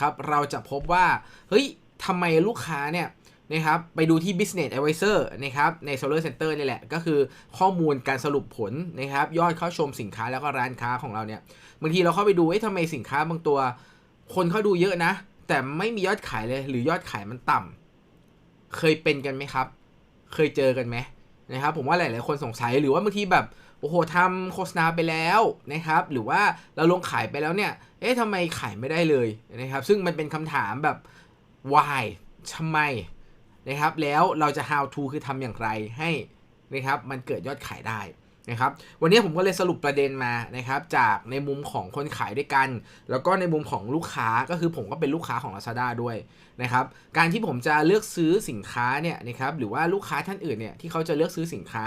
ครับเราจะพบว่าเฮ้ยทำไมลูกค้าเนี่ยนะครับไปดูที่ Business Advisor นะครับใน Solar Center นี่แหละ ก็คือข้อมูลการสรุปผลนะครับยอดเข้าชมสินค้าแล้วก็ร้านค้าของเราเนี่ยบางทีเราเข้าไปดูเอ้ยทำไมสินค้าบางตัว คนเข้าดูเยอะนะ แต่ไม่มียอดขายเลยหรือยอดขายมันต่ำเคยเป็นกันไหมครับ เคยเจอกันไหมนะครับผมว่าหลาย ๆ คนสงสัยหรือว่าบางทีแบบ โอ้โหทำโฆษณาไปแล้วนะครับ หรือว่าเราลงขายไปแล้วเนี่ย เอ๊ะทำไมขายไม่ได้เลยนะครับ ซึ่งมันเป็นคำถามแบบ why ทำไมนะครับ แล้วเราจะ how to คือทำอย่างไรให้นะครับ มันเกิดยอดขายได้นะครับ วันนี้ผมก็เลยสรุปประเด็นมานะครับ จากในมุมของคนขายด้วยกัน แล้วก็ในมุมของลูกค้าก็คือผมก็เป็นลูกค้าของ Lazada ด้วยนะครับ การที่ผมจะเลือกซื้อสินค้าเนี่ยนะครับ หรือว่าลูกค้าท่านอื่นเนี่ยที่เขาจะเลือกซื้อสินค้า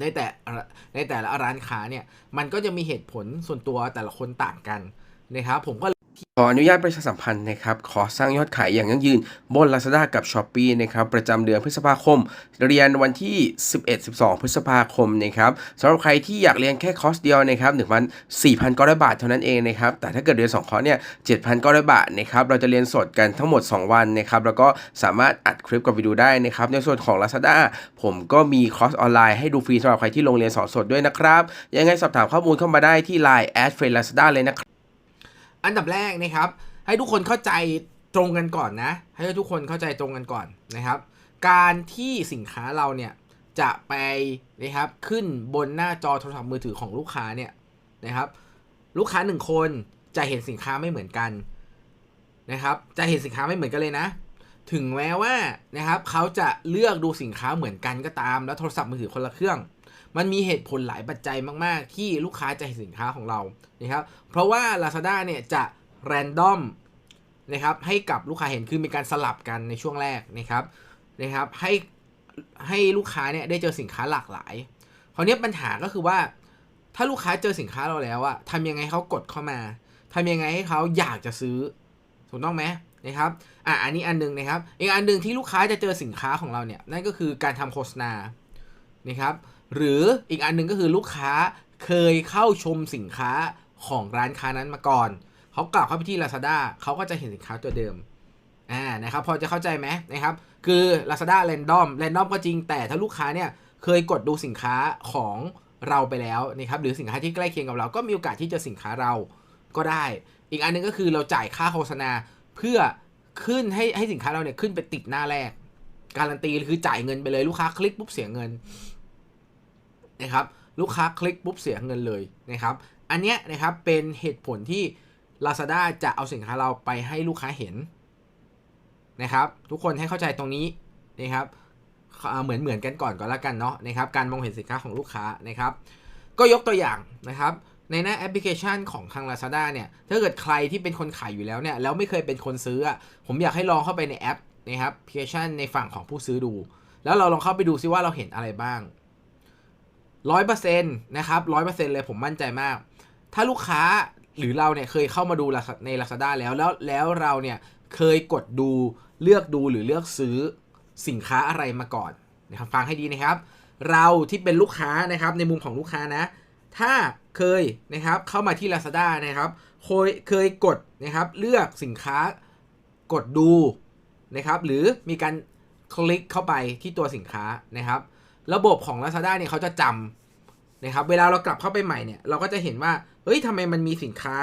ในแต่ในแต่ละร้านค้าเนี่ยมันก็จะมีเหตุผลส่วนตัวแต่ละคนต่างกันนะครับผมก็ ขออนุญาตประชาสัมพันธ์นะครับ ขอสร้างยอดขายอย่างยั่งยืน บน Lazada กับ s h อ p e e นะครับ ประจำเดือนพฤษภาคม เรียนวันที่ 11-12 พฤษภาคมนะครับสำหรับใครที่อยากเรียนแค่คอร์สเดียวนะครับ1,4,900บาทเท่านั้นเองนะครับ แต่ถ้าเกิดเรียน2คอร์สเนี่ย7,900บาทนะครับ เราจะเรียนสดกันทั้งหมด 2 วันนะครับ แล้วก็สามารถอัดคลิปกับไปดูได้นะครับ ในส่วนของ Lazada ผมก็มีคอร์สออนไลน์ให้ดูฟรีสำหรับใครที่ลงเรียนสอนสดด้วยนะครับ ยังไงสอบถามข้อมูลเข้ามาได้ที่ Line at f r e e Lazada เลยนะครับ อันดับแรกนะครับ ให้ทุกคนเข้าใจตรงกันก่อนนะ ให้ทุกคนเข้าใจตรงกันก่อนนะครับ การที่สินค้าเราเนี่ยจะไปนะครับขึ้นบนหน้าจอโทรศัพท์มือถือของลูกค้าเนี่ยนะครับ ลูกค้าหนึ่งคนจะเห็นสินค้าไม่เหมือนกันนะครับ จะเห็นสินค้าไม่เหมือนกันเลยนะ ถึงแม้ว่านะครับเขาจะเลือกดูสินค้าเหมือนกันก็ตาม แล้วโทรศัพท์มือถือคนละเครื่อง มันมีเหตุผลหลายปัจจัยมาก ๆ ที่ลูกค้าจะเห็นสินค้าของเรานะครับ เพราะว่า Lazada เนี่ยจะแรนดอมนะครับให้กับลูกค้าเห็นคือมีการสลับกันในช่วงแรกนะครับนะครับให้ให้ลูกค้าเนี่ยได้เจอสินค้าหลากหลายคราวนี้ปัญหาก็คือว่าถ้าลูกค้าเจอสินค้าเราแล้วอะทำยังไงเขากดเข้ามาทำยังไงให้เขาอยากจะซื้อถูกต้องไหมนะครับอะอันนี้อันหนึงนะครับอีกอันหนึ่งที่ลูกค้าจะเจอสินค้าของเราเนี่ยนั่นก็คือการทำโฆษณานะครับ หรืออีกอันหนึงก็คือลูกค้าเคยเข้าชมสินค้าของร้านค้านั้นมาก่อนเขากลับเข้าไปที่ Lazada เขาก็จะเห็นสินค้าตัวเดิมอ่านะครับพอจะเข้าใจไหมนะครับคือ Lazada Random Random ก็จริงแต่ถ้าลูกค้าเนี่ยเคยกดดูสินค้าของเราไปแล้วนะครับหรือสินค้าที่ใกล้เคียงกับเราก็มีโอกาสที่จะสินค้าเราก็ได้ อีกอันหนึงก็คือเราจ่ายค่าโฆษณาเพื่อขึ้นให้ให้สินค้าเราเนี่ยขึ้นไปติดหน้าแรก การันตีคือจ่ายเงินไปเลยลูกค้าคลิกปุ๊บเสียเงิน นะครับลูกค้าคลิกปุ๊บเสียเงินเลยนะครับ อันเนี้ยนะครับเป็นเหตุผลที่ Lazada จะเอาสินค้าเราไปให้ลูกค้าเห็นนะครับ ทุกคนให้เข้าใจตรงนี้นะครับเหมือนเหมือนกันก่อนก็แล้วกันเนาะนะครับ การมองเห็นสินค้าของลูกค้านะครับ ก็ยกตัวอย่างนะครับ ในหน้าแอปพลิเคชันของทาง Lazada เนี่ยถ้าเกิดใครที่เป็นคนขายอยู่แล้วเนี่ยแล้วไม่เคยเป็นคนซื้อ ผมอยากให้ลองเข้าไปในแอปนะครับแอปพลิเคชันในฝั่งของผู้ซื้อดู แล้วเราลองเข้าไปดูซิว่าเราเห็นอะไรบ้าง ร้อยเปอร์เซ็นต์นะครับร้อยเปอร์เซ็นต์เลยผมมั่นใจมาก ถ้าลูกค้าหรือเราเนี่ยเคยเข้ามาดูใน Lazada แล้วแล้วแล้วเราเนี่ยเคยกดดูเลือกดูหรือเลือกซื้อสินค้าอะไรมาก่อนนะครับฟังให้ดีนะครับ เราที่เป็นลูกค้านะครับในมุมของลูกค้านะ ถ้าเคยนะครับเข้ามาที่ Lazada นะครับเคยเคยกดนะครับเลือกสินค้ากดดูนะครับหรือมีการคลิกเข้าไปที่ตัวสินค้านะครับ ระบบของ Lazada เนี่ยเขาจะจำนะครับ เวลาเรากลับเข้าไปใหม่เนี่ย เราก็จะเห็นว่า เฮ้ยทำไมมันมีสินค้า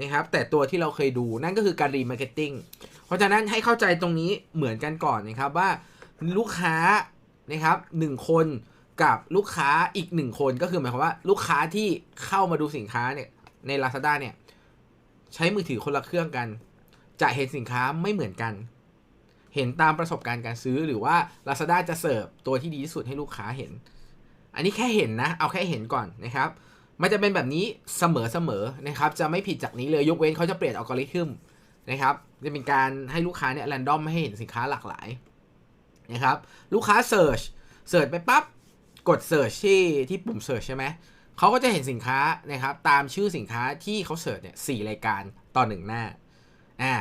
นะครับ แต่ตัวที่เราเคยดูนั่นก็คือการรีมาร์เก็ตติ้ง เพราะฉะนั้นให้เข้าใจตรงนี้เหมือนกันก่อนนะครับว่าลูกค้านะครับหนึ่งคนกับลูกค้าอีกหนึ่งคนก็คือหมายความว่าลูกค้าที่เข้ามาดูสินค้าเนี่ยใน Lazada เนี่ยใช้มือถือคนละเครื่องกัน จะเห็นสินค้าไม่เหมือนกัน เห็นตามประสบการณ์การซื้อหรือว่า Lazada จะเสิร์ฟตัวที่ดีที่สุดให้ลูกค้าเห็น อันนี้แค่เห็นนะ เอาแค่เห็นก่อนนะครับ มันจะเป็นแบบนี้เสมอๆนะครับ จะไม่ผิดจากนี้เลยยกเว้นเขาจะเปลี่ยนอัลกอริทึมนะครับ จะเป็นการให้ลูกค้าเนี่ยแรนดอมให้เห็นสินค้าหลากหลายนะครับ ลูกค้าเสิร์ชเสิร์ชไปปั๊บกดเสิร์ชที่ที่ปุ่มเสิร์ชใช่ไหมเขาก็จะเห็นสินค้านะครับตามชื่อสินค้าที่เขาเสิร์ชเนี่ยสี่รายการต่อหนึ่งหน้าอ่า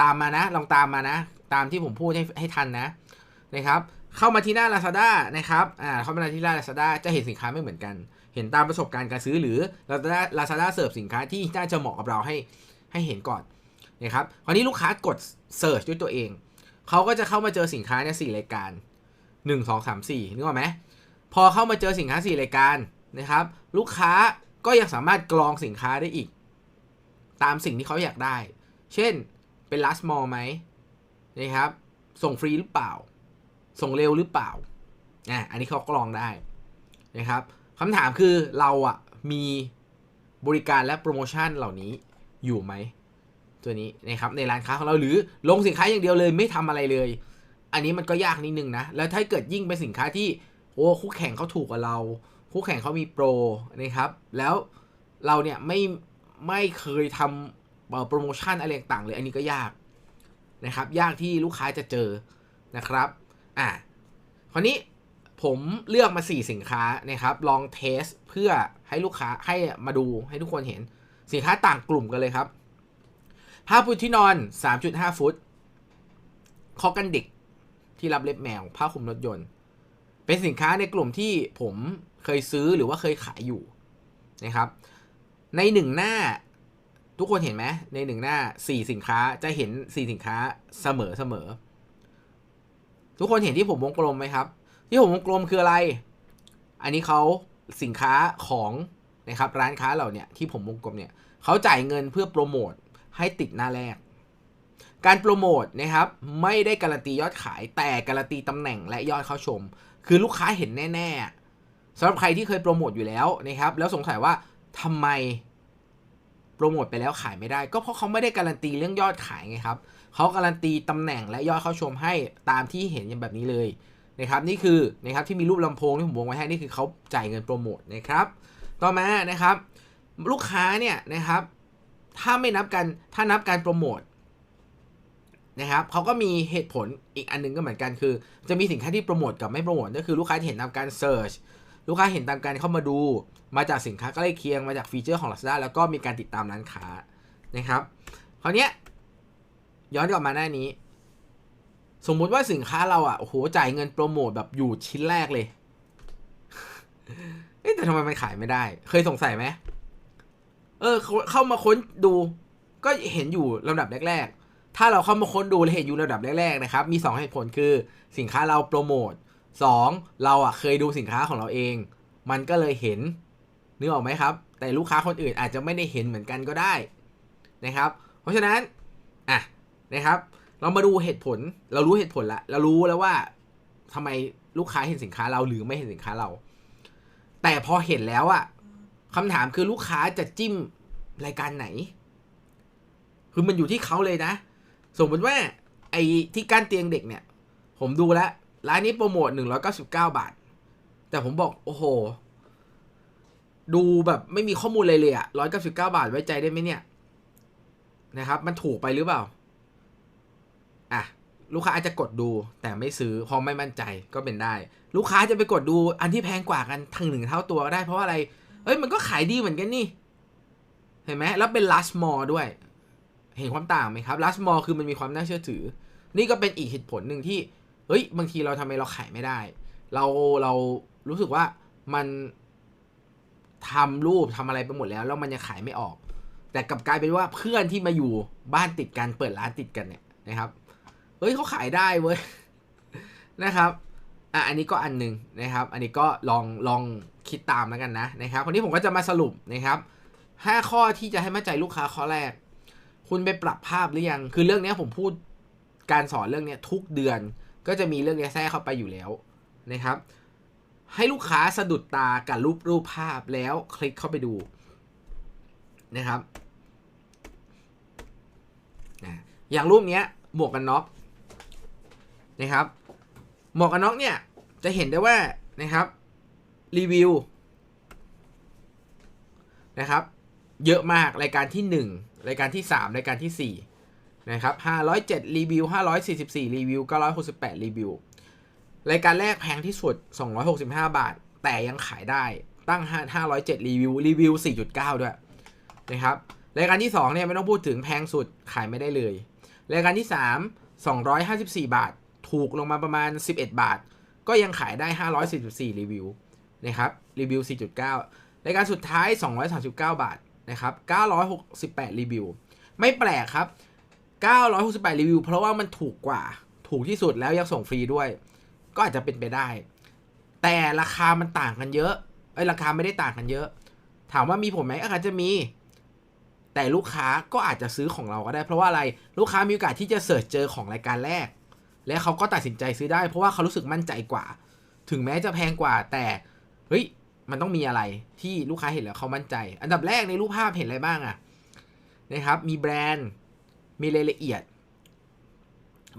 ตามมานะลองตามมานะ ตามที่ผมพูดให้ให้ทันนะนะครับเข้ามาที่หน้า Lazada นะครับอ่าเข้ามาที่หน้า Lazada จะเห็นสินค้าไม่เหมือนกัน เห็นตามประสบการณ์การซื้อหรือ Lazada Lazada เสิร์ฟสินค้าที่น่าจะเหมาะกับเราให้ให้เห็นก่อนนะครับคราวนี้ลูกค้ากด Search ด้วยตัวเองเขาก็จะเข้ามาเจอสินค้าเนี่ยสี่รายการ 1 2 3 4นึกออกไหมพอเข้ามาเจอสินค้า4รายการนะครับ ลูกค้าก็ยังสามารถกรองสินค้าได้อีก ตามสิ่งที่เขาอยากได้ เช่นเป็น last mall ไหม นะครับ ส่งฟรีหรือเปล่า ส่งเร็วหรือเปล่าอะอันนี้เขากรองได้นะครับคำถามคือเราอะมีบริการและโปรโมชั่นเหล่านี้อยู่ไหมตัวนี้นะครับในร้านค้าของเราหรือลงสินค้าอย่างเดียวเลยไม่ทำอะไรเลย อันนี้มันก็ยากนิดนึงนะ แล้วถ้าเกิดยิ่งเป็นสินค้าที่โอ้คู่แข่งเขาถูกกว่าเรา คู่แข่งเขามีโปรนะครับ แล้วเราเนี่ยไม่ไม่เคยทำโปรโมชั่นอะไรต่างเลย อันนี้ก็ยาก นะครับ ยากที่ลูกค้าจะเจอนะครับอะคราวนี้ผมเลือกมา 4 สินค้านะครับ ลองเทสเพื่อให้ลูกค้าให้มาดูให้ทุกคนเห็นสินค้าต่างกลุ่มกันเลยครับผ้าปูที่นอน 3.5 ฟุต คอกันเด็กที่รับเล็บแมว ผ้าคลุมรถยนต์ เป็นสินค้าในกลุ่มที่ผมเคยซื้อหรือว่าเคยขายอยู่นะครับ ในหนึ่งหน้า ทุกคนเห็นไหมในหนึ่งหน้าสี่สินค้าจะเห็นสี่สินค้าเสมอเสมอทุกคนเห็นที่ผมวงกลมไหมครับ ที่ผมวงกลมคืออะไร อันนี้เขาสินค้าของนะครับร้านค้าเหล่าเนี่ยที่ผมวงกลมเนี่ยเขาจ่ายเงินเพื่อโปรโมทให้ติดหน้าแรก การโปรโมทนะครับไม่ได้การันตียอดขายแต่การันตีตำแหน่งและยอดเข้าชม คือลูกค้าเห็นแน่ๆสำหรับใครที่เคยโปรโมทอยู่แล้วนะครับแล้วสงสัยว่าทำไม โปรโมทไปแล้วขายไม่ได้ ก็เพราะเขาไม่ได้การันตีเรื่องยอดขายไงครับเขาการันตีตำแหน่งและยอดเข้าชมให้ตามที่เห็นอย่างแบบนี้เลยนะครับนี่คือนะครับที่มีรูปลำโพงที่ผมวงไว้ให้นี่คือเขาจ่ายเงินโปรโมทนะครับต่อมานะครับ ลูกค้าเนี่ยนะครับถ้าไม่นับกันถ้านับการโปรโมทนะครับเขาก็มีเหตุผลอีกอันหนึงก็เหมือนกันคือ จะมีสินค้าที่โปรโมทกับไม่โปรโมทก็คือลูกค้าเห็นตามการเซิร์ชลูกค้าเห็นตามการเข้ามาดู มาจากสินค้าใกล้เคียงมาจากฟีเจอร์ของ Lazada แล้วก็มีการติดตามร้านค้านะครับคราวนี้ย้อนกลับมาหน้านี้ สมมุติว่าสินค้าเราอะโอ้โหจ่ายเงินโปรโมทแบบอยู่ชิ้นแรกเลยเอ๊ะแต่ทำไมมันขายไม่ได้ เคยสงสัยไหมเออ เข้ามาค้นดู ก็เห็นอยู่ลำดับแรก ๆ ถ้าเราเข้ามาค้นดูแลเห็นอยู่ลำดับแรกๆนะครับ มี2เหตุผลคือสินค้าเราโปรโมท 2. เราอะเคยดูสินค้าของเราเอง มันก็เลยเห็น นึกออกไหมครับ แต่ลูกค้าคนอื่นอาจจะไม่ได้เห็นเหมือนกันก็ได้นะครับ เพราะฉะนั้นอะนะครับ เรามาดูเหตุผลเรารู้เหตุผลละเรารู้แล้วว่าทำไมลูกค้าเห็นสินค้าเราหรือไม่เห็นสินค้าเรา แต่พอเห็นแล้วอะคำถามคือลูกค้าจะจิ้มรายการไหน คือมันอยู่ที่เขาเลยนะ สมมติว่าไอ้ที่ก้านเตียงเด็กเนี่ย ผมดูแล้วร้านนี้โปรโมทหนึ่งร้อยเก้าสิบเก้าบาท แต่ผมบอกโอ้โห ดูแบบไม่มีข้อมูลเลยเลยอะร้อยเก้าสิบเก้าบาทไว้ใจได้ไหมเนี่ย นะครับ มันถูกไปหรือเปล่า อะ ลูกค้าอาจจะกดดูแต่ไม่ซื้อเพราะไม่มั่นใจก็เป็นได้ ลูกค้าจะไปกดดูอันที่แพงกว่ากันทั้งหนึ่งเท่าตัวก็ได้เพราะว่าอะไร เอ้ยมันก็ขายดีเหมือนกันนี่ เห็นไหมแล้วเป็น last mall ด้วย เห็นความต่างไหมครับ last mall คือมันมีความน่าเชื่อถือ นี่ก็เป็นอีกเหตุผลหนึ่งที่เฮ้ยบางทีเราทำไมเราขายไม่ได้ เราเรารู้สึกว่ามัน ทำรูปทำอะไรไปหมดแล้วแล้วมันยังขายไม่ออก แต่กลับกลายเป็นว่าเพื่อนที่มาอยู่บ้านติดกันเปิดร้านติดกันเนี่ยนะครับเฮ้ยเขาขายได้เว้ยนะครับอะอันนี้ก็อันหนึ่งนะครับ อันนี้ก็ลองลองคิดตามแล้วกันนะนะครับคนนี้ผมก็จะมาสรุปนะครับห้าข้อที่จะให้มั่นใจลูกค้าข้อแรก คุณไปปรับภาพหรือยัง คือเรื่องนี้ผมพูดการสอนเรื่องนี้ทุกเดือนก็จะมีเรื่องนี้แทรกเข้าไปอยู่แล้วนะครับ ให้ลูกค้าสะดุดตากับรูปรูปภาพแล้วคลิกเข้าไปดูนะครับอย่างรูปเนี้ยหมวกกันน็อกนะครับ หมวกกันน็อกเนี่ยจะเห็นได้ว่านะครับรีวิวนะครับเยอะมากรายการที่ 1 รายการที่ 3 รายการที่4นะครับ507รีวิว544รีวิว968รีวิว รายการแรกแพงที่สุด 265 บาท แต่ยังขายได้ตั้ง 507 รีวิว รีวิว 4.9 ด้วยนะครับ รายการที่ 2 เนี่ยไม่ต้องพูดถึงแพงสุดขายไม่ได้เลย รายการที่ 3 254 บาท ถูกลงมาประมาณ 11 บาท ก็ยังขายได้ 544 รีวิวนะครับ รีวิว 4.9 รายการสุดท้าย 239 บาทนะครับ 968 รีวิว ไม่แปลกครับ 968 รีวิว เพราะว่ามันถูกกว่า ถูกที่สุดแล้วยังส่งฟรีด้วย ก็อาจจะเป็นไปได้ แต่ราคามันต่างกันเยอะไอ้ราคาไม่ได้ต่างกันเยอะ ถามว่ามีผลไหมอาจจะมี แต่ลูกค้าก็อาจจะซื้อของเราก็ได้ เพราะว่าอะไรลูกค้ามีโอกาสที่จะเสิร์ชเจอของรายการแรก และเขาก็ตัดสินใจซื้อได้ เพราะว่าเขารู้สึกมั่นใจกว่า ถึงแม้จะแพงกว่า แต่เฮ้ยมันต้องมีอะไรที่ลูกค้าเห็นแล้วเขามั่นใจ อันดับแรกในรูปภาพเห็นอะไรบ้างอะนะครับ มีแบรนด์ มีรายละเอียด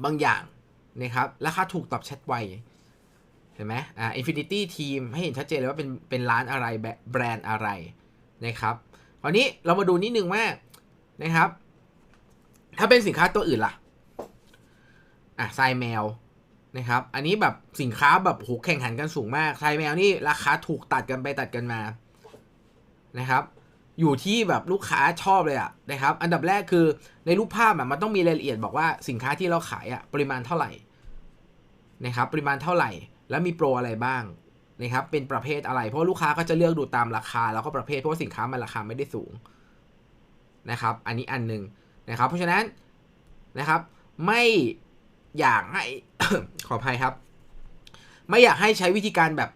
บางอย่าง นะครับราคาถูกตอบแชทไวเห็นไหมอ่า Infinity Team ให้เห็นชัดเจนเลยว่าเป็นเป็นร้านอะไรแบแบรนด์อะไรนะครับคราวนี้เรามาดูนิดนึงว่านะครับ ถ้าเป็นสินค้าตัวอื่นล่ะอะทรายแมวนะครับ อันนี้แบบสินค้าแบบโหแข่งขันกันสูงมากทรายแมวนี่ราคาถูกตัดกันไปตัดกันมานะครับ อยู่ที่แบบลูกค้าชอบเลยอะนะครับ อันดับแรกคือในรูปภาพมันต้องมีรายละเอียดบอกว่าสินค้าที่เราขายอะปริมาณเท่าไหร่นะครับปริมาณเท่าไหร่ แล้วมีโปรอะไรบ้างนะครับเป็นประเภทอะไร เพราะลูกค้าก็จะเลือกดูตามราคา แล้วก็ประเภทเพราะว่าสินค้ามันราคาไม่ได้สูงนะครับ อันนี้อันหนึ่งนะครับ เพราะฉะนั้นนะครับไม่อยากให้ขออภัยครับ ไม่อยากให้ใช้วิธีการแบบ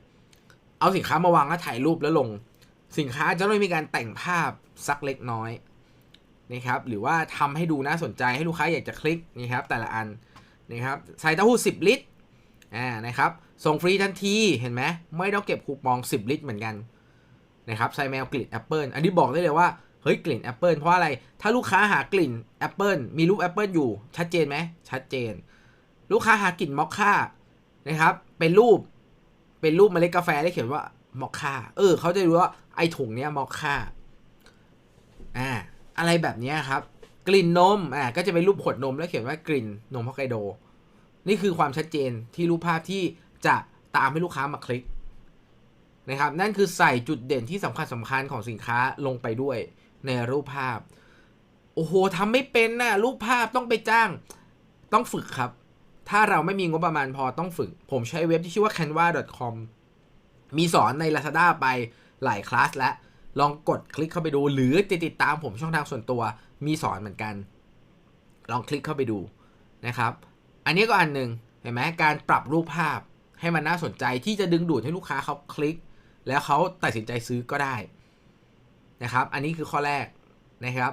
เอาสินค้ามาวางแล้วถ่ายรูปแล้วลง สินค้าจะต้องมีการแต่งภาพสักเล็กน้อยนะครับหรือว่าทำให้ดูน่าสนใจให้ลูกค้าอยากจะคลิกนะครับแต่ละอันนะครับใส่เต้าหู้10 ลิตรอ่านะครับส่งฟรีทันทีเห็นไหมไม่ต้องเก็บคูปอง 10 ลิตรเหมือนกันนะครับใส่แมวกลิ่นแอปเปิลอันนี้บอกได้เลยว่าเฮ้ยกลิ่นแอปเปิลเพราะอะไรถ้าลูกค้าหากลิ่นแอปเปิลมีรูปแอปเปิลอยู่ชัดเจนไหมชัดเจน ลูกค้าหากลิ่นมอคค่านะครับเป็นรูปเป็นรูปเมล็ดกาแฟได้เขียนว่ามอคค่าเออเขาจะรู้ว่า ไอถุงเนี้ยมอคค่าอ่าอะไรแบบนี้ครับ กลิ่นนมอ่าก็จะเป็นรูปขวดนมแล้วเขียนว่ากลิ่นนมฮอกไกโด นี่คือความชัดเจนที่รูปภาพที่จะตามให้ลูกค้ามาคลิกนะครับ นั่นคือใส่จุดเด่นที่สำคัญสำคัญของสินค้าลงไปด้วยในรูปภาพ โอ้โหทำไม่เป็นนะรูปภาพต้องไปจ้าง ต้องฝึกครับ ถ้าเราไม่มีงบประมาณพอต้องฝึก ผมใช้เว็บที่ชื่อว่า canva.com มีสอนใน Lazada ไป หลายคลาสแล้วลองกดคลิกเข้าไปดู หรือจะติดตามผมช่องทางส่วนตัวมีสอนเหมือนกัน ลองคลิกเข้าไปดูนะครับ อันนี้ก็อันหนึ่งเห็นไหมการปรับรูปภาพให้มันน่าสนใจที่จะดึงดูดให้ลูกค้าเขาคลิก แล้วเขาตัดสินใจซื้อก็ได้นะครับ อันนี้คือข้อแรกนะครับ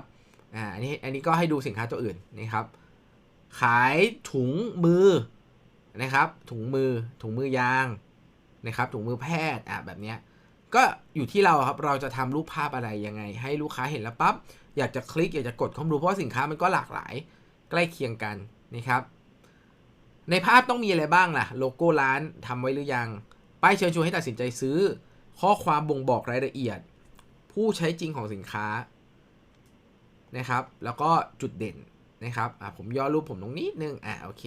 อ่าอันนี้อันนี้ก็ให้ดูสินค้าตัวอื่นนะครับ ขายถุงมือนะครับ ถุงมือถุงมือยางนะครับ ถุงมือแพทย์อะแบบเนี้ย ก็อยู่ที่เราครับเราจะทำรูปภาพอะไรยังไง ให้ลูกค้าเห็นแล้วปั๊บอยากจะคลิกอยากจะกดเข้ามาดูเพราะสินค้ามันก็หลากหลาย ใกล้เคียงกันนะครับในภาพต้องมีอะไรบ้างล่ะโลโก้ร้านทำไว้หรือยังป้ายเชิญชวนให้ตัดสินใจซื้อ ข้อความบ่งบอกรายละเอียด ผู้ใช้จริงของสินค้านะครับ แล้วก็จุดเด่นนะครับอะผมย่อรูปผมตรงนี้นึงอะโอเค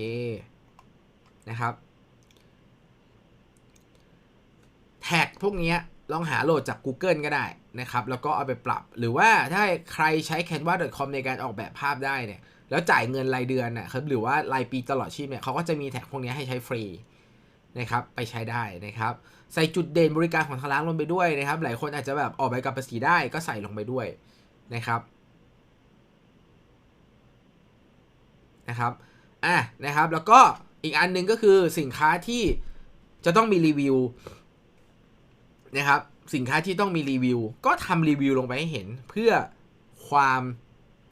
นะครับแท็กพวกเนี้ย ลองหาโหลดจาก Google ก็ได้นะครับ แล้วก็เอาไปปรับ หรือว่าถ้าใครใช้ canva.com ในการออกแบบภาพได้เนี่ย แล้วจ่ายเงินรายเดือนนะครับ หรือว่ารายปีตลอดชีพเนี่ยเขาก็จะมีแท็กพวกนี้ให้ใช้ฟรีนะครับ ไปใช้ได้นะครับ ใส่จุดเด่นบริการของทางร้านลงไปด้วยนะครับ หลายคนอาจจะแบบออกใบกับภาษีได้ก็ใส่ลงไปด้วยนะครับ นะครับ อะ นะครับ แล้วก็อีกอันหนึ่งก็คือสินค้าที่จะต้องมีรีวิว นะครับสินค้าที่ต้องมีรีวิว ก็ทำรีวิวลงไปให้เห็น เพื่อความ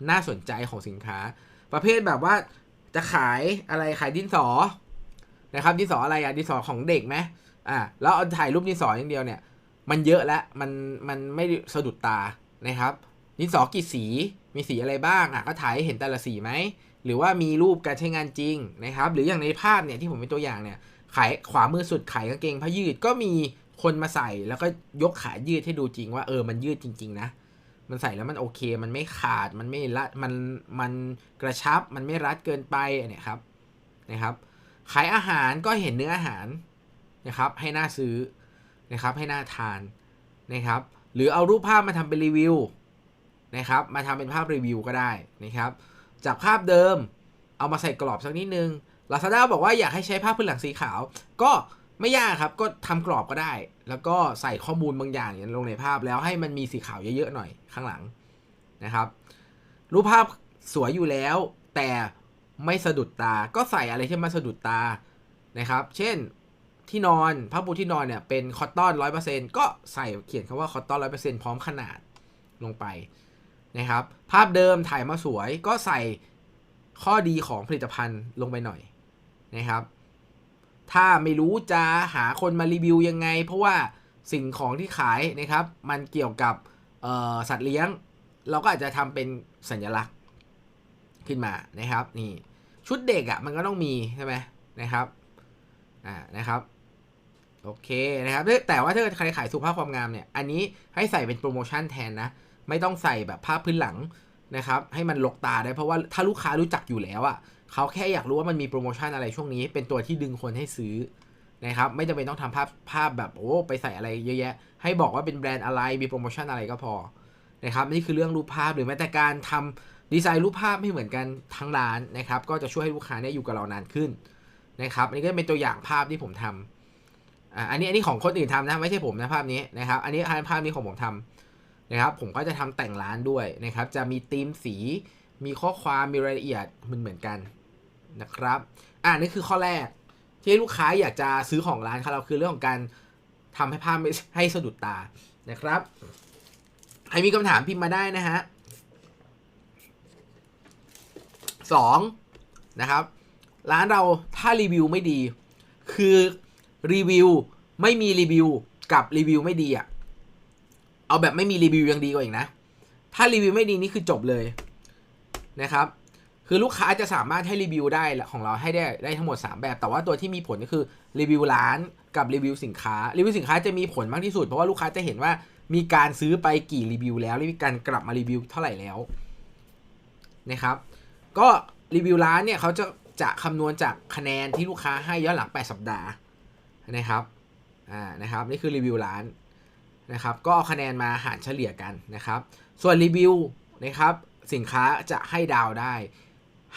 น่าสนใจของสินค้า ประเภทแบบว่าจะขายอะไรขายดินสอนะครับดินสออะไรอะดินสอของเด็กไหมอะแล้วเอาถ่ายรูปดินสออย่างเดียวเนี่ย มันเยอะแล้วมันมันไม่สะดุดตานะครับดินสอกี่สีมีสีอะไรบ้างอะก็ถ่ายหเห็นแต่ละสีไหมหรือว่ามีรูปการใช้งานจริงนะครับ หรืออย่างในภาพเนี่ยที่ผมเป็นตัวอย่างเนี่ยขายขวามือสุดขายกางเกงผ้ายืดก็มี คนมาใส่แล้วก็ยกขายืดให้ดูจริงว่าเออมันยืดจริง ๆ นะ มันใส่แล้วมันโอเค มันไม่ขาดมันไม่รัดมันมันกระชับมันไม่รัดเกินไปเนี่ยครับนะครับขายอาหารก็เห็นเนื้ออาหารนะครับให้น่าซื้อนะครับให้น่าทานนะครับ หรือเอารูปภาพมาทำเป็นรีวิวนะครับมาทำเป็นภาพรีวิวก็ได้นะครับ จากภาพเดิมเอามาใส่กรอบสักนิดนึง Lazada บอกว่าอยากให้ใช้ภาพพื้นหลังสีขาว ก็ ไม่ยากครับก็ทำกรอบก็ได้ แล้วก็ใส่ข้อมูลบางอย่างลงในภาพแล้วให้มันมีสีขาวเยอะๆหน่อยข้างหลังนะครับ รูปภาพสวยอยู่แล้ว แต่ไม่สะดุดตาก็ใส่อะไรที่มันสะดุดตานะครับ เช่นที่นอนผ้าปูที่นอนเนี่ยเป็นคอตตอนร้อยเปอร์เซ็นต์ก็ใส่เขียนคำว่าคอตตอนร้อยเปอร์เซ็นต์พร้อมขนาดลงไปนะครับ ภาพเดิมถ่ายมาสวยก็ใส่ข้อดีของผลิตภัณฑ์ลงไปหน่อยนะครับ ถ้าไม่รู้จะหาคนมารีวิวยังไง เพราะว่าสิ่งของที่ขายนะครับมันเกี่ยวกับสัตว์เลี้ยง เราก็อาจจะทำเป็นสัญลักษณ์ขึ้นมานะครับนี่ชุดเด็กอะ่ะมันก็ต้องมีใช่ไหมนะครับอ่านะครับโอเคนะครับแต่ว่าถ้าเกิดใครขายสุภาพความงามเนี่ย อันนี้ให้ใส่เป็นโปรโมชั่นแทนนะ ไม่ต้องใส่แบบภาพพื้นหลังนะครับ ให้มันลกตาได้เพราะว่าถ้าลูกค้ารู้จักอยู่แล้วอะ่ะ เขาแค่อยากรู้ว่ามันมีโปรโมชั่นอะไรช่วงนี้ เป็นตัวที่ดึงคนให้ซื้อนะครับ ไม่จำเป็นต้องทำภาพภาพแบบโอ้ไปใส่อะไรเยอะแยะ ให้บอกว่าเป็นแบรนด์อะไรมีโปรโมชั่นอะไรก็พอนะครับนี่คือเรื่องรูปภาพหรือแม้แต่การทำดีไซน์รูปภาพไม่เหมือนกันทั้งร้านนะครับ ก็จะช่วยให้ลูกค้าเนี่ยอยู่กับเรานานขึ้นนะครับอันนี้ก็เป็นตัวอย่างภาพที่ผมทำอ่าอันนี้อันนี้ของคนอื่นทำนะไม่ใช่ผมนะภาพนี้นะครับ อันนี้ภาพนี้ของผมทำนะครับ ผมก็จะทำแต่งร้านด้วยนะครับ จะมีธีมสีมีข้อความมีรายละเอียดเหมือนเหมือนกัน นะครับ อ่านี่คือข้อแรก ที่ลูกค้าอยากจะซื้อของร้านเราคือเรื่องของการทำให้ภาพไม่ให้สะดุดตานะครับ ใครมีคำถามพิมพ์มาได้นะฮะสองนะครับ ร้านเราถ้ารีวิวไม่ดี คือรีวิวไม่มีรีวิวกับรีวิวไม่ดีอะเอาแบบไม่มีรีวิวยังดีกว่าอีกนะ ถ้ารีวิวไม่ดีนี่คือจบเลยนะครับ คือลูกค้าจะสามารถให้รีวิวได้ของเราให้ได้ได้ทั้งหมด 3 แบบ แต่ว่าตัวที่มีผลก็คือรีวิวร้านกับรีวิวสินค้า รีวิวสินค้าจะมีผลมากที่สุด เพราะว่าลูกค้าจะเห็นว่ามีการซื้อไปกี่รีวิวแล้วมีการกลับมารีวิวเท่าไหร่แล้วนะครับ ก็รีวิวร้านเนี่ยเขาจะจะคำนวณจากคะแนนที่ลูกค้าให้ย้อนหลัง 8 สัปดาห์นะครับอ่านะครับนี่คือรีวิวร้านนะครับก็เอาคะแนนมาหารเฉลี่ยกันนะครับ ส่วนรีวิวนะครับสินค้าจะให้ดาวได้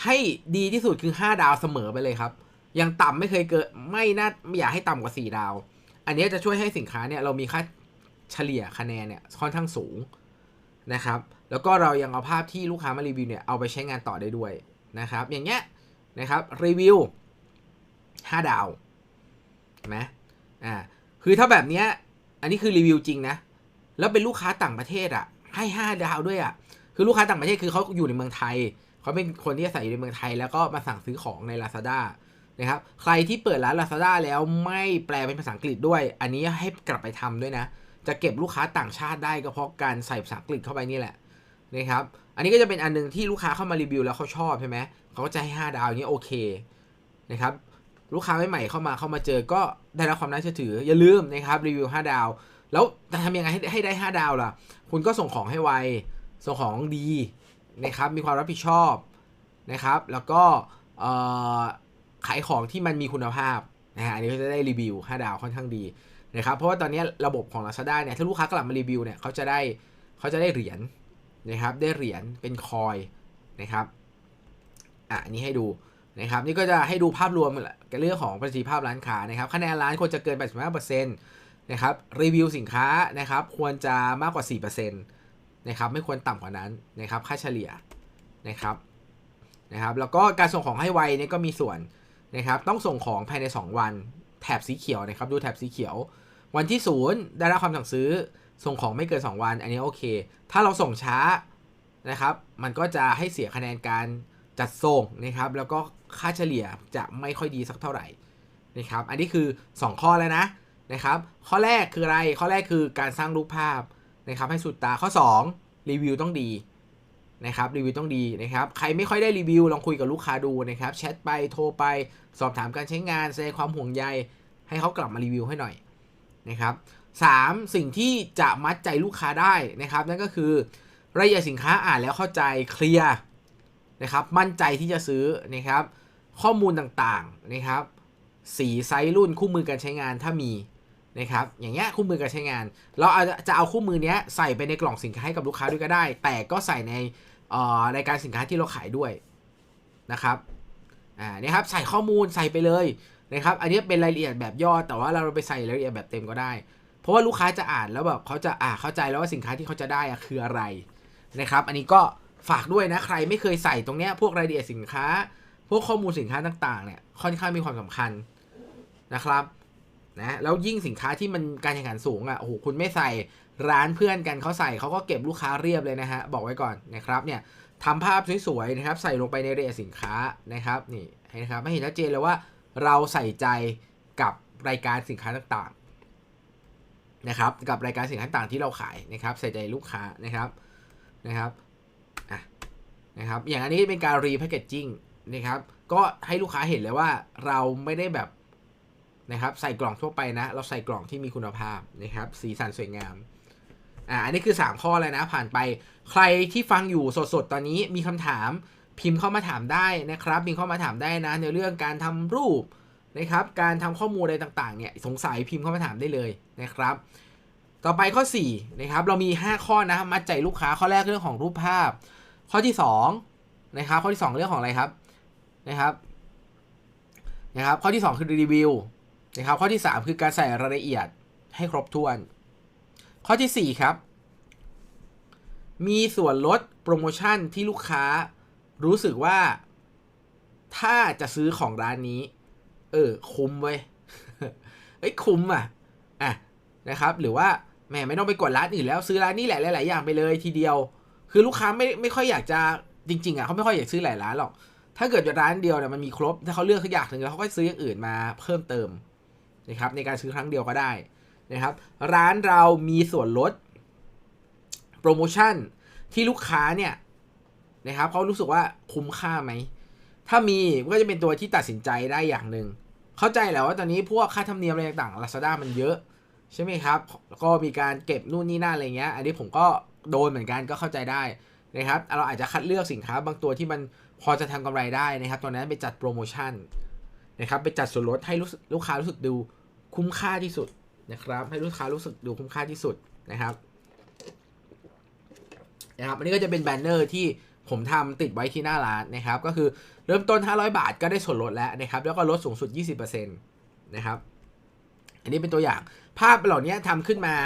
ให้ดีที่สุดคือ 5 ดาวเสมอไปเลยครับ ยังต่ำไม่เคยเกิดไม่น่าไม่อยากให้ต่ำกว่า 4 ดาว อันนี้จะช่วยให้สินค้าเนี่ยเรามีค่าเฉลี่ยคะแนนเนี่ยค่อนข้างสูงนะครับ แล้วก็เรายังเอาภาพที่ลูกค้ามารีวิวเนี่ยเอาไปใช้งานต่อได้ด้วยนะครับ อย่างเงี้ยนะครับรีวิว5 ดาวนไหมอ่าคือถ้าแบบเนี้ยอันนี้คือรีวิวจริงนะ แล้วเป็นลูกค้าต่างประเทศอะให้ 5 ดาวด้วยอะคือลูกค้าต่างประเทศคือเขาอยู่ในเมืองไทย เขาเป็นคนที่อาศัยอยู่ในเมืองไทย แล้วก็มาสั่งซื้อของใน Lazada นะครับ ใครที่เปิดร้าน Lazada แล้วไม่แปลเป็นภาษาอังกฤษด้วย อันนี้ให้กลับไปทำด้วยนะ จะเก็บลูกค้าต่างชาติได้ก็เพราะการใส่ภาษาอังกฤษเข้าไปนี่แหละนะครับ อันนี้ก็จะเป็นอันหนึงที่ลูกค้าเข้ามารีวิวแล้วเขาชอบใช่ไหมเขาก็จะให้ 5 ดาวอย่างนี้โอเคนะครับ ลูกค้าใหม่ๆเข้ามาเข้ามาเจอก็ได้รับความน่าเชื่อถือ อย่าลืมนะครับรีวิว 5 ดาว แล้วจะทำยังไงให้ให้ได้ 5 ดาวล่ะ คุณก็ส่งของให้ไว ส่งของดี นะครับมีความรับผิดชอบนะครับ แล้วก็ขายของที่มันมีคุณภาพนะฮะอันนี้ก็จะได้รีวิว5ดาวค่อนข้างดีนะครับเพราะว่าตอนนี้ระบบของ Lazada เนี่ยถ้าลูกค้ากลับมารีวิวเนี่ยเขาจะได้เขาจะได้เหรียญนะครับได้เหรียญเป็นคอยนะครับอะอันนี้ให้ดูนะครับนี่ก็จะให้ดูภาพรวมเรื่องของประสิทธิภาพร้านค้านะครับคะแนนร้านควรจะเกิน 85%นะครับรีวิวสินค้านะครับควรจะมากกว่า 4%น นะครับไม่ควรต่ำกว่านั้นนะครับค่าเฉลี่ยนะครับนะครับแล้วก็การส่งของให้ไวเนี่ยก็มีส่วนนะครับต้องส่งของภายใน 2 วันแถบสีเขียวนะครับดูแถบสีเขียว วันที่ศูนย์ได้รับคำสั่งซื้อส่งของไม่เกิน 2 วัน อันนี้โอเค ถ้าเราส่งช้านะครับ มันก็จะให้เสียคะแนนการจัดส่งนะครับ แล้วก็ค่าเฉลี่ยจะไม่ค่อยดีสักเท่าไหร่นะครับ อันนี้คือ 2 ข้อแล้วนะนะครับ ข้อแรกคืออะไร ข้อแรกคือการสร้างรูปภาพ นะครับให้สุดตาข้อ 2 รีวิวต้องดีนะครับรีวิวต้องดีนะครับใครไม่ค่อยได้รีวิวลองคุยกับลูกค้าดูนะครับแชทไปโทรไปสอบถามการใช้งานแสดงความห่วงใย ให้เขากลับมารีวิวให้หน่อยนะครับสามสิ่งที่จะมัดใจลูกค้าได้นะครับ นั่นก็คือรายละเอียดสินค้าอ่านแล้วเข้าใจเคลียร์นะครับ มั่นใจที่จะซื้อนะครับ ข้อมูลต่างๆนะครับ สีไซส์รุ่นคู่มือการใช้งานถ้ามี นะครับอย่างเงี้ยคู่มือการใช้งาน เราอาจจะจะเอาคู่มือเนี้ยใส่ไปในกล่องสินค้าให้กับลูกค้าด้วยก็ได้ แต่ก็ใส่ในรายการสินค้าที่เราขายด้วยนะครับอ่านี่ครับใส่ข้อมูลใส่ไปเลยนะครับอันนี้เป็นรายละเอียดแบบย่อแต่ว่าเราไปใส่รายละเอียดแบบเต็มก็ได้ เพราะว่าลูกค้าจะอ่านแล้วแบบเขาจะอ่าเข้าใจแล้วว่าสินค้าที่เขาจะได้อะคืออะไรนะครับ อันนี้ก็ฝากด้วยนะใครไม่เคยใส่ตรงเนี้ยพวกรายละเอียดสินค้า พวกข้อมูลสินค้าต่างๆเนี่ยค่อนข้างมีความสำคัญนะครับ นะแล้วยิ่งสินค้าที่มันการแข่งขันสูงอะโอ้โหคุณไม่ใส่ร้านเพื่อนกันเขาใส่เขาก็เก็บลูกค้าเรียบเลยนะฮะบอกไว้ก่อนนะครับเนี่ยทำภาพสวยๆนะครับใส่ลงไปในรายละเอียสินค้านะครับนี่นะครับไม่เห็นชัดเจนเลยว่าเราใส่ใจกับรายการสินค้าต่างๆนะครับกับรายการสินค้าต่างๆที่เราขายนะครับใส่ใจลูกค้านะครับนะครับอะนะครับอย่างอันนี้เป็นการรีแพคเกจจิ้งนะครับก็ให้ลูกค้าเห็นเลยว่าเราไม่ได้แบบ นะครับใส่กล่องทั่วไปนะ เราใส่กล่องที่มีคุณภาพนะครับสีสันสวยงามอ่าอันนี้คือ 3 ข้อเลยนะ ผ่านไปใครที่ฟังอยู่สดๆ ตอนนี้มีคำถามพิมพ์เข้ามาถามได้นะครับพิมพ์เข้ามาถามได้นะ ในเรื่องการทำรูปนะครับการทำข้อมูลอะไรต่างๆเนี่ยสงสัยพิมพ์เข้ามาถามได้เลยนะครับ ต่อไปข้อ4นะครับเรามี 5 ข้อนะมัดใจลูกค้าข้อแรกเรื่องของรูปภาพ ข้อที่2นะครับข้อที่ 2 เรื่องของอะไรครับนะครับนะครับข้อที่ 2 คือรีวิว นะครับข้อที่ 3 คือการใส่รายละเอียดให้ครบถ้วน ข้อทีสี่ 4 ครับ มีส่วนลดโปรโมชั่นที่ลูกค้ารู้สึกว่า ถ้าจะซื้อของร้านนี้ เออ คุ้มเว้ยเอ้ยคุ้มอะอะนะครับ หรือว่าแหมไม่ต้องไปกดร้านอื่นแล้วซื้อร้านนี้แหละหลาย ๆ อย่างไปเลยทีเดียว คือลูกค้าไม่ไม่ค่อยอยากจะจริง ๆ อะเขาไม่ค่อยอยากซื้อหลายร้านหรอกถ้าเกิดจะร้านเดียวเนี่ยมันมีครบ ถ้าเขาเลือกเขาอยากถึงแล้วเขาก็ซื้ออย่างอื่นมาเพิ่มเติม นะครับในการซื้อครั้งเดียวก็ได้นะครับ ร้านเรามีส่วนลดโปรโมชั่นที่ลูกค้าเนี่ยนะครับเขารู้สึกว่าคุ้มค่าไหม ถ้ามีก็จะเป็นตัวที่ตัดสินใจได้อย่างหนึ่งเข้าใจแหล้วว่าตอนนี้พวกค่าธรรมเนียมอะไรต่างๆ Lazada มันเยอะใช่ไหมครับ ก็มีการเก็บนู่นนี่นั่นอะไรเงี้ย อันนี้ผมก็โดนเหมือนกันก็เข้าใจได้นะครับ เราอาจจะคัดเลือกสินค้าบางตัวที่มันพอจะทำกำไรได้นะครับ ตอนนั้นไปจัดโปรโมชั่นนะครับ ไปจัดส่วนลดให้ลูกค้ารู้สึกดู คุ้มค่าที่สุดนะครับ ให้ลูกค้ารู้สึกดูคุ้มค่าที่สุดนะครับนะครับอันนี้ก็จะเป็นแบนเนอร์ที่ผมทำติดไว้ที่หน้าร้านนะครับ ก็คือเริ่มต้น 500 บาทก็ได้ส่วนลดแล้วนะครับ แล้วก็ลดสูงสุด 20%นะครับ อันนี้เป็นตัวอย่างภาพเหล่านี้ทำขึ้นมา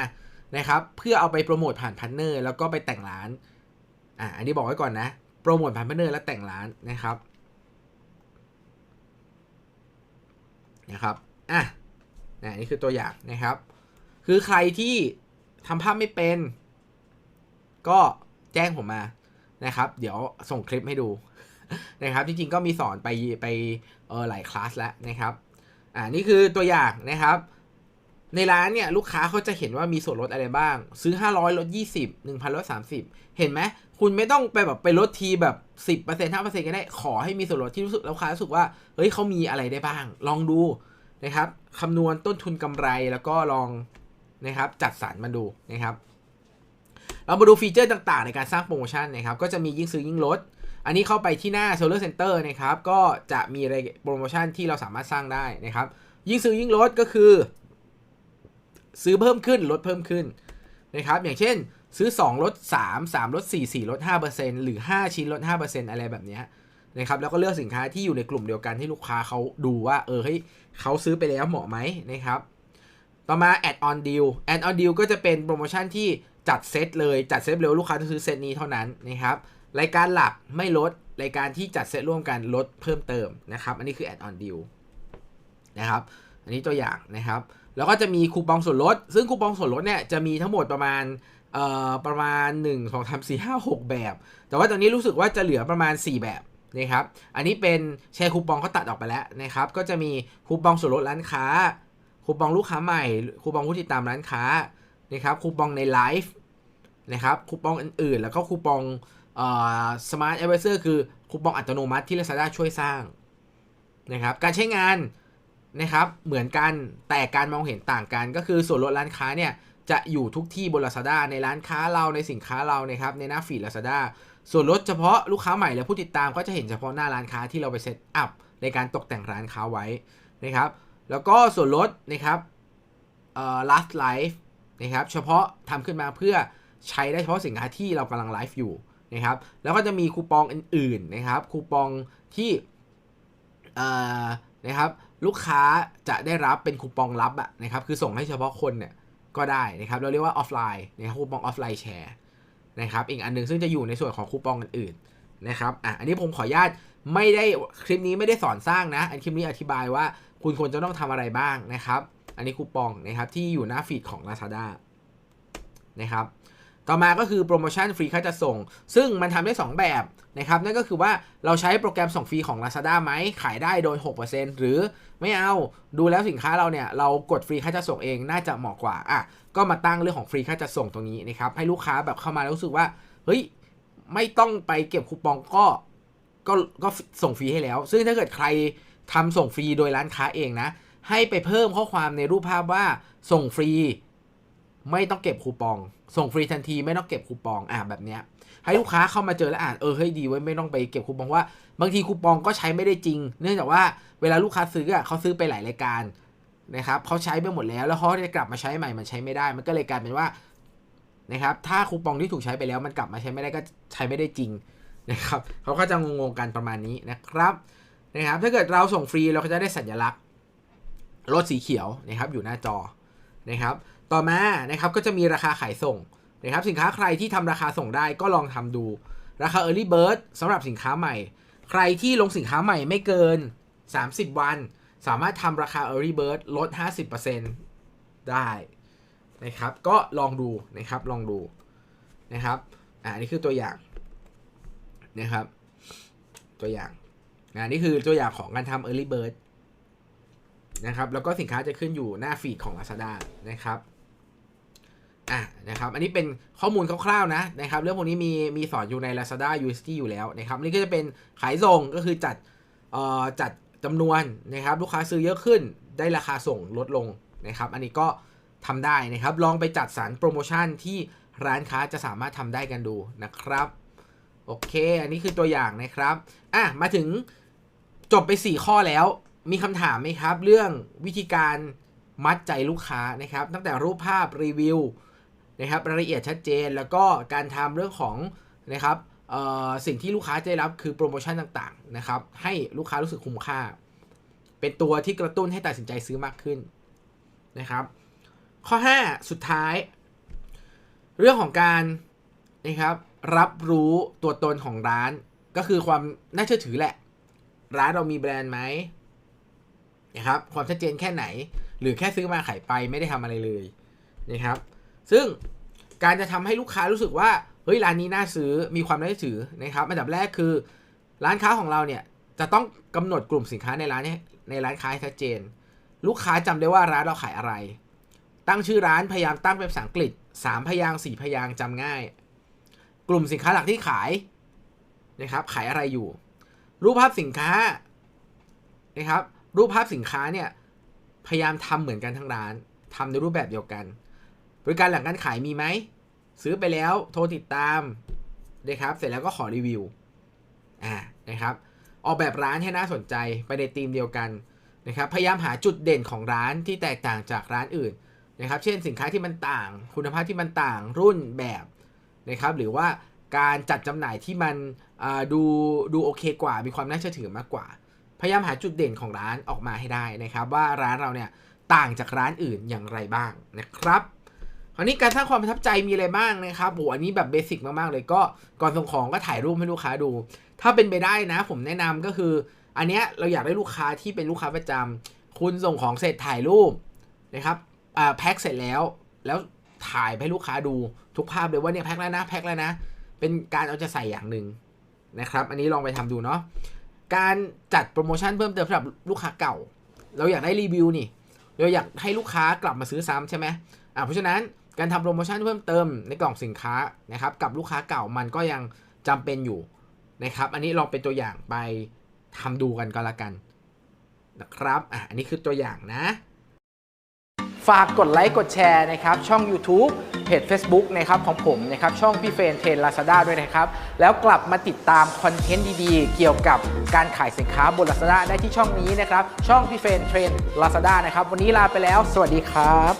นะครับ เพื่อเอาไปโปรโมทผ่านพันเนอร์แล้วก็ไปแต่งร้านอ่าอันนี้บอกไว้ก่อนนะโปรโมทผ่านพันเนอร์แล้วแต่งร้านนะครับนะครับอะ นะนี่คือตัวอย่างนะครับ คือใครที่ทำภาพไม่เป็น ก็แจ้งผมมานะครับ เดี๋ยวส่งคลิปให้ดูนะครับ จริงๆก็มีสอนไปไปเออหลายคลาสแล้วนะครับอ่านี่คือตัวอย่างนะครับ ในร้านเนี่ยลูกค้าเขาจะเห็นว่ามีส่วนลดอะไรบ้าง ซื้อ 500ลด20 1,000ลด30 เห็นไหมคุณไม่ต้องไปแบบไปลดทีแบบ 10% 5%ก็ได้ขอให้มีส่วนลดที่รู้สึกลูกค้ารู้สึกว่าเฮ้ยเขามีอะไรได้บ้าง ลองดูนะครับ คำนวณต้นทุนกำไรแล้วก็ลองนะครับจัดสรรมาดูนะครับ เรามาดูฟีเจอร์ต่างๆ ในการสร้างโปรโมชั่นนะครับ ก็จะมียิ่งซื้อยิ่งลด อันนี้เข้าไปที่หน้า Solar Center นะครับ ก็จะมีอะไรโปรโมชั่นที่เราสามารถสร้างได้นะครับ ยิ่งซื้อยิ่งลดก็คือ ซื้อเพิ่มขึ้นลดเพิ่มขึ้นนะครับ อย่างเช่น ซื้อ 2 ลด 3 3 ลด 4 4 ลด 5%หรือ 5 ชิ้นลด 5%อะไรแบบนี้ นะครับแล้วก็เลือกสินค้าที่อยู่ในกลุ่มเดียวกันที่ลูกค้าเขาดูว่าเออเฮ้ยเขาซื้อไปแล้วเหมาะไหมนะครับต่อมา add on deal add on deal ก็จะเป็นโปรโมชั่นที่จัดเซตเลยจัดเซตเร็วลูกค้าจะซื้อเซตนี้เท่านั้นนะครับรายการหลักไม่ลดรายการที่จัดเซตร่วมกันลดเพิ่มเติมนะครับ อันนี้คือ add on deal นะครับอันนี้ตัวอย่างนะครับ แล้วก็จะมีคูปองส่วนลด ซึ่งคูปองส่วนลดเนี่ยจะมีทั้งหมดประมาณเอ่อประมาณ 1 2 3 4 5 6 แบบ แต่ว่าตอนนี้รู้สึกว่าจะเหลือประมาณ 4 แบบ นะครับ อันนี้เป็นแชร์คูปองเขาตัดออกไปแล้วนะครับ ก็จะมีคูปองส่วนลดร้านค้า คูปองลูกค้าใหม่ คูปองผู้ติดตามร้านค้านะครับ คูปองในไลฟ์นะครับ คูปองอื่นๆ แล้วก็คูปองเอ่อ smart advisor คือคูปองอัตโนมัติที่ Lazada ช่วยสร้างนะครับ การใช้งานนะครับเหมือนกันแต่การมองเห็นต่างกัน ก็คือส่วนลดร้านค้าเนี่ยจะอยู่ทุกที่บน Lazada ในร้านค้าเราในสินค้าเรานะครับในหน้าฟีด Lazada ส่วนลดเฉพาะลูกค้าใหม่และผู้ติดตามก็จะเห็นเฉพาะหน้าร้านค้าที่เราไปเซตอัพในการตกแต่งร้านค้าไว้นะครับ แล้วก็ส่วนลดนะครับ last life นะครับ เฉพาะทำขึ้นมาเพื่อใช้ได้เฉพาะสินค้าที่เรากำลังไลฟ์อยู่นะครับ แล้วก็จะมีคูปองอื่นๆนะครับ คูปองที่นะครับลูกค้าจะได้รับเป็นคูปองลับอะนะครับ คือส่งให้เฉพาะคนเนี่ยก็ได้นะครับ เราเรียกว่าออฟไลน์นะครับคูปองออฟไลน์แชร์ นะครับอีกอันหนึ่งซึ่งจะอยู่ในส่วนของคูปองอื่นๆนะครับอะอันนี้ผมขออนุญาตไม่ได้คลิปนี้ไม่ได้สอนสร้างนะ อันคลิปนี้อธิบายว่าคุณควรจะต้องทำอะไรบ้างนะครับ อันนี้คูปองนะครับที่อยู่หน้าฟีดของ Lazada นะครับ ต่อมาก็คือโปรโมชั่นฟรีค่าจัดส่ง ซึ่งมันทำได้ 2 แบบนะครับนั่นก็คือว่าเราใช้โปรแกรมส่งฟรีของ Lazada ไหมขายได้โดย 6%หรือไม่เอาดูแล้วสินค้าเราเนี่ยเรากดฟรีค่าจัดส่งเองน่าจะเหมาะกว่าอะก็มาตั้งเรื่องของฟรีค่าจัดส่งตรงนี้นะครับให้ลูกค้าแบบเข้ามาแล้วรู้สึกว่าเฮ้ยไม่ต้องไปเก็บคูปองก็ก็ก็ส่งฟรีให้แล้ว ซึ่งถ้าเกิดใครทำส่งฟรีโดยร้านค้าเองนะ ให้ไปเพิ่มข้อความในรูปภาพว่าส่งฟรี ไม่ต้องเก็บคูปอง ส่งฟรีทันทีไม่ต้องเก็บคูปองอะแบบเนี้ยให้ลูกค้าเข้ามาเจอแล้วอ่านเออเฮ้ยดีเว้ยไม่ต้องไปเก็บคูปองว่า บางทีคูปองก็ใช้ไม่ได้จริง เนื่องจากว่าเวลาลูกค้าซื้ออะเขาซื้อไปหลายรายการนะครับเขาใช้ไปหมดแล้วแล้วเขาจะกลับมาใช้ใหม่มันใช้ไม่ได้ มันก็เลยกลายเป็นว่านะครับถ้าคูปองที่ถูกใช้ไปแล้วมันกลับมาใช้ไม่ได้ก็ใช้ไม่ได้จริงนะครับเขาก็จะงงๆกันประมาณนี้นะครับนะครับ ถ้าเกิดเราส่งฟรีเราก็จะได้สัญลักษณ์รถสีเขียวนะครับอยู่หน้าจอนะครับ ต่อมานะครับก็จะมีราคาขายส่งนะครับสินค้าใครที่ทำราคาส่งได้ก็ลองทำดู ราคา Early Bird สำหรับสินค้าใหม่ ใครที่ลงสินค้าใหม่ไม่เกิน 30 วัน สามารถทำราคา Early Bird ลด 50%ได้นะครับก็ลองดูนะครับลองดูนะครับอ่านี่คือตัวอย่างนะครับ ตัวอย่างอ่านี่คือตัวอย่างของการทำ Early Bird นะครับแล้วก็สินค้าจะขึ้นอยู่หน้าฟีดของ Lazada นะครับ อะนะครับอันนี้เป็นข้อมูลคร่าวๆนะนะครับเรื่องพวกนี้มีมีสอนอยู่ใน Lazada UST อยู่แล้วนะครับอันนี่ก็จะเป็นขายส่งก็คือจัดเอ่อจัดจำนวนนะครับลูกค้าซื้อเยอะขึ้นได้ราคาส่งลดลงนะครับอันนี้ก็ทำได้นะครับลองไปจัดสรรโปรโมชั่นที่ร้านค้าจะสามารถทำได้กันดูนะครับโอเค อันนี้คือตัวอย่างนะครับอะมาถึงจบไป 4 ข้อแล้วมีคำถามไหมครับ เรื่องวิธีการมัดใจลูกค้านะครับ ตั้งแต่รูปภาพรีวิว นะครับรายละเอียดชัดเจน แล้วก็การทำเรื่องของนะครับสิ่งที่ลูกค้าจะได้รับคือโปรโมชั่นต่างๆนะครับให้ลูกค้ารู้สึกคุ้มค่า เป็นตัวที่กระตุ้นให้ตัดสินใจซื้อมากขึ้นนะครับ ข้อ 5 สุดท้าย เรื่องของการนะครับรับรู้ตัวตนของร้านก็คือความน่าเชื่อถือแหละ ร้านเรามีแบรนด์ไหมนะครับความชัดเจนแค่ไหน หรือแค่ซื้อมาขายไปไม่ได้ทำอะไรเลยนะครับ ซึ่งการจะทำให้ลูกค้ารู้สึกว่าเฮ้ยร้านนี้น่าซื้อมีความน่าเชื่อถือนะครับอันดับแรกคือ ร้านค้าของเราเนี่ยจะต้องกำหนดกลุ่มสินค้าในร้านนในร้านค้าให้ชัดเจน ลูกค้าจำได้ว่าร้านเราขายอะไร ตั้งชื่อร้านพยายามตั้งเป็นภาษาอังกฤษ 3 พยางค์4พยางค์จำง่าย กลุ่มสินค้าหลักที่ขายนะครับขายอะไรอยู่ รูปภาพสินค้านะครับรูปภาพสินค้าเนี่ยพยายามทำเหมือนกันทั้งร้านทำในรูปแบบเดียวกัน บริการหลังการขายมีไหม ซื้อไปแล้วโทรติดตามนะครับ เสร็จแล้วก็ขอรีวิวอ่านะครับ ออกแบบร้านให้น่าสนใจไปในธีมเดียวกันนะครับ พยายามหาจุดเด่นของร้านที่แตกต่างจากร้านอื่นนะครับ เช่นสินค้าที่มันต่าง คุณภาพที่มันต่างรุ่นแบบนะครับ หรือว่าการจัดจำหน่ายที่มันดูดูโอเคกว่า มีความน่าเชื่อถือมากกว่า พยายามหาจุดเด่นของร้านออกมาให้ได้นะครับ ว่าร้านเราเนี่ยต่างจากร้านอื่นอย่างไรบ้างนะครับ คราวนี้การสร้างความประทับใจมีอะไรบ้างนะครับโหอันนี้แบบเบสิกมากๆเลยก็ก่อนส่งของก็ถ่ายรูปให้ลูกค้าดู ถ้าเป็นไปได้นะ ผมแนะนำก็คือ อันเนี้ยเราอยากได้ลูกค้าที่เป็นลูกค้าประจำคุณส่งของเสร็จถ่ายรูปนะครับอ่าแพ็คเสร็จแล้ว แล้วถ่ายให้ลูกค้าดูทุกภาพเลยว่าเนี่ยแพ็คแล้วนะแพ็คแล้วนะ เป็นการเอาจะใส่อย่างหนึ่งนะครับ อันนี้ลองไปทำดูเนาะการจัดโปรโมชั่นเพิ่มเติมสำหรับลูกค้าเก่า เราอยากได้รีวิวนี่ เราอยากให้ลูกค้ากลับมาซื้อซ้ำใช่ไหมอ่าเพราะฉะนั้น การทำโปรโมชั่นเพิ่มเติมในกล่องสินค้านะครับกับลูกค้าเก่ามันก็ยังจำเป็นอยู่นะครับ อันนี้ลองเป็นตัวอย่างไปทำดูกันก็แล้วกันนะครับอะอันนี้คือตัวอย่างนะ ฝากกดไลค์กดแชร์นะครับ ช่อง YouTube เพจ Facebook นะครับของผมนะครับช่องพี่เฟรนเทรนลาซาด้าด้วยนะครับ แล้วกลับมาติดตามคอนเทนต์ดีๆ เกี่ยวกับการขายสินค้าบน Lazada ได้ที่ช่องนี้นะครับ ช่องพี่เฟรนเทรนลาซาด้านะครับ วันนี้ลาไปแล้ว สวัสดีครับ